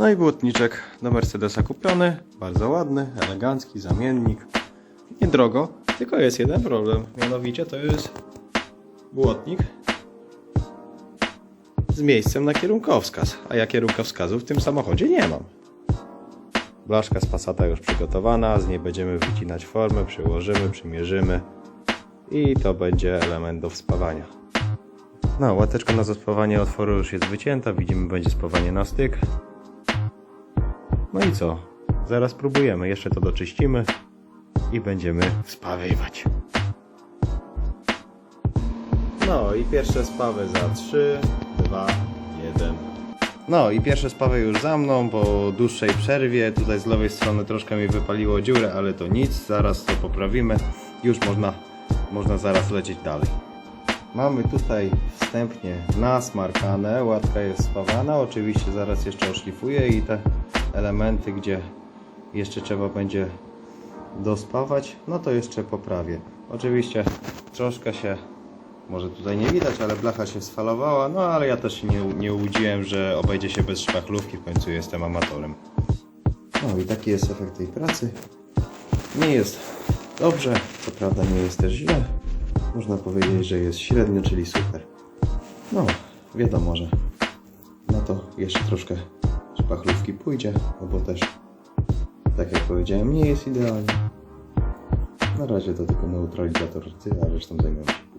No i błotniczek do Mercedesa kupiony. Bardzo ładny, elegancki, zamiennik. Niedrogo, tylko jest jeden problem. Mianowicie to jest błotnik z miejscem na kierunkowskaz. A ja kierunkowskazu w tym samochodzie nie mam. Blaszka z Passata już przygotowana, z niej będziemy wycinać formę, przyłożymy, przymierzymy i to będzie element do wspawania. No, łateczka na zaspawanie otworu już jest wycięta, widzimy będzie spawanie na styk. No i co? Zaraz próbujemy, jeszcze to doczyścimy i będziemy wspawywać. No i pierwsze spawy za 3, 2, 1. No i pierwsze spawy już za mną po dłuższej przerwie. Tutaj z lewej strony troszkę mi wypaliło dziurę, ale to nic, zaraz to poprawimy. Już można, można zaraz lecieć dalej. Mamy tutaj wstępnie nasmarkane, łatka jest spawana, oczywiście zaraz jeszcze oszlifuję i te elementy, gdzie jeszcze trzeba będzie dospawać, no to jeszcze poprawię. Oczywiście troszkę się, może tutaj nie widać, ale blacha się sfalowała, no ale ja też nie, nie łudziłem, że obejdzie się bez szpachlówki, w końcu jestem amatorem. No i taki jest efekt tej pracy. Nie jest dobrze, co prawda nie jest też źle. Można powiedzieć, że jest średnio, czyli super. No, wiadomo, że na to jeszcze troszkę szpachlówki pójdzie, no bo też, tak jak powiedziałem, nie jest idealnie. Na razie to tylko neutralizator rty, a resztą zajmę się.